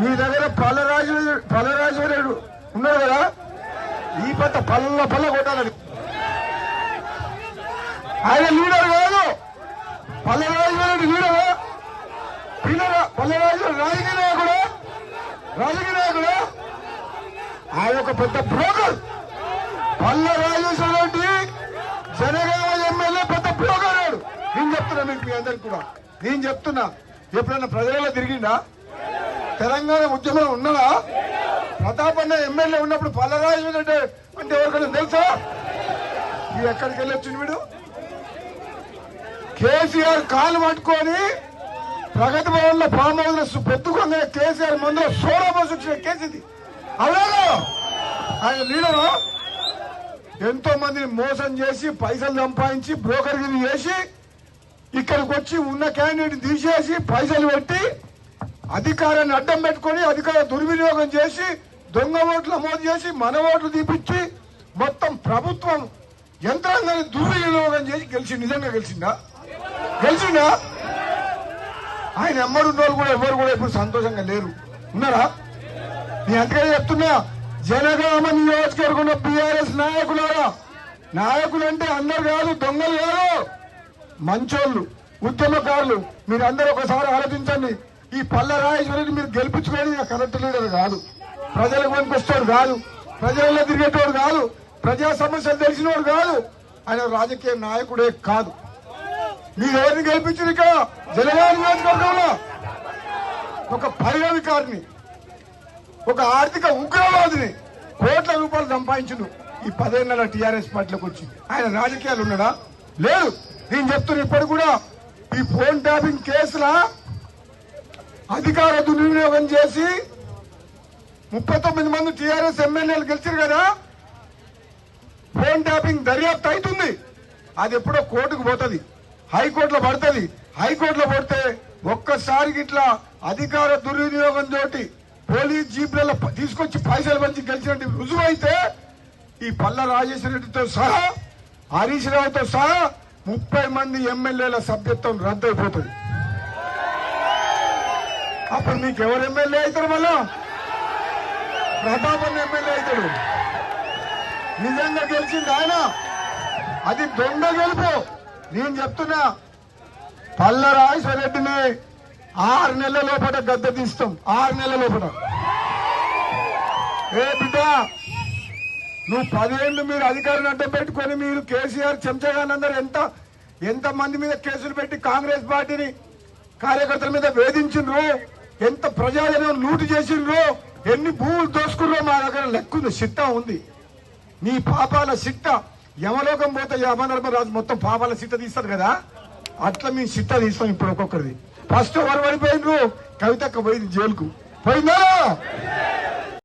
మీ దగ్గర పల్లరాజు పల్లరాజు ఉన్నాడు కదా? ఈ పత్త పల్ల పల్ల కొట్టాలని. ఆయన లీడర్ కాదు. పల్లరాజు లీడర్ పిల్లరా పల్లరాజు రాజకీయ నాయకుడు. రాజకీయ నాయకుడు. ఆయన ఒక పెద్ద బ్రోకర్. పల్ల రాజేశ్వర రెడ్డి జనగామ ఎమ్మెల్యే పెద్ద బ్రోకర్ నేను చెప్తున్నా మీకు మీ అందరికి కూడా. నేను చెప్తున్నా. ఎప్పుడైనా ప్రజలలో తిరిగిందా తెలంగాణ ఉద్యమంలో ఉన్నారా? ప్రతాప్ అన్న ఎమ్మెల్యే ఉన్నప్పుడు పల్లరాజు అంటే అంటే ఎవరికైనా తెలుసా? ఇది ఎక్కడికి వెళ్ళొచ్చు వీడు? కేసీఆర్ కాలు పట్టుకొని ప్రగతి భవన్లో ఫామ్ హౌస్ కేసీఆర్ మందులో సోడా బస్ వచ్చిన కేసు ఇది. అవునా ఆయన లీడరు? ఎంతో మందిని మోసం చేసి పైసలు సంపాదించి బ్రోకర్గిరి చేసి ఇక్కడికి వచ్చి ఉన్న క్యాండిడేట్ తీసేసి పైసలు పెట్టి అధికారాన్ని అడ్డం పెట్టుకొని అధికార దుర్వినియోగం చేసి దొంగ ఓట్లు నమోదు చేసి మన ఓట్లు తీపిచ్చి మొత్తం ప్రభుత్వం యంత్రాంగాన్ని దుర్వినియోగం చేసి గెలిచి నిజంగా గెలిచిందా? గెలిచిందా? ఆయన ఎమ్మడున్న వాళ్ళు కూడా ఎవరు కూడా ఇప్పుడు సంతోషంగా లేరు. ఉన్నారా? నేను అందుకనే చెప్తున్నా జనగామ నియోజకవర్గం బీఆర్ఎస్ నాయకులారా నాయకులు అంటే అందరు కాదు దొంగలు కాదు. మంచోళ్ళు ఉద్యమకారులు. మీరు అందరూ ఒకసారి ఆలోచించండి. ఈ పల్లె రాజేశ్వరిని మీరు గెలిపించుకోవడం కరెక్ట్ లీడర్ కాదు. ప్రజలకు పనికొస్తాడు కాదు. ప్రజల్లో తిరిగేటోడు కాదు. ప్రజా సమస్యలు తెలిసినోడు కాదు. ఆయన రాజకీయ నాయకుడే కాదు. మీరు ఎవరిని గెలిపించారు ఇక్కడ? జనగామ నియోజకవర్గంలో? ఒక పరిణామికారిని ఒక ఆర్థిక ఉగ్రవాదిని కోట్ల రూపాయలు సంపాదించును ఈ పదేళ్ళ టీఆర్ఎస్ పార్టీలోకి వచ్చి. ఆయన రాజకీయాలు ఉన్నాడా? లేదు. నేను చెప్తున్నా ఇప్పుడు కూడా ఈ ఫోన్ ట్యాపింగ్ కేసుల అధికార దుర్వినియోగం చేసి ముప్పై తొమ్మిది మంది టీఆర్ఎస్ ఎమ్మెల్యేలు గెలిచారు కదా? ఫోన్ ట్యాపింగ్ దర్యాప్తు అవుతుంది అది ఎప్పుడో కోర్టుకు పోతుంది. హైకోర్టులో పడుతుంది. హైకోర్టులో పడితే ఒక్కసారి ఇట్లా అధికార దుర్వినియోగం తోటి పోలీస్ జీప్లలో తీసుకొచ్చి పైసలు మంచి గెలిచినట్టు రుజువు అయితే ఈ పల్ల రాజేశ్వర రెడ్డితో సహా హరీష్ రావుతో సహా ముప్పై మంది ఎమ్మెల్యేల సభ్యత్వం రద్దు అయిపోతుంది అప్పుడు మీకు ఎవరు ఎమ్మెల్యే అవుతారు మళ్ళా? ప్రతాపన్ ఎమ్మెల్యే అవుతాడు. నిజంగా గెలిచింది ఆయన. అది దొంగ గెలుపు. నేను చెప్తున్నా పల్ల రాజేశ్వర రెడ్డిని ఆరు నెలల లోపల గద్దె తీస్తాం. ఆరు నెలల లోపల. ఏ బిడ్డ నువ్వు పదిహేను మీరు అధికారులు అడ్డం పెట్టుకొని మీరు కేసీఆర్ చెంచగానందరూ ఎంత ఎంత మంది మీద కేసులు పెట్టి కాంగ్రెస్ పార్టీని కార్యకర్తల మీద వేధించిండ్రు? ఎంత ప్రజాజనం లూటు చేసిండ్రో ఎన్ని భూములు దోసుకుర్రో మా దగ్గర లెక్కుంది సిట్టా ఉంది. నీ పాపాల సిట్ట యమలోకం పోతే యమధర్మరాజు మొత్తం పాపాల సిట్ట తీస్తారు కదా? అట్లా మీ సిట్ట తీస్తాం ఇప్పుడు ఒక్కొక్కరిది. ఫస్ట్ ఎవరు పడిపోయినరు కవితక్క పోయింది జైలుకు. పోయిందా?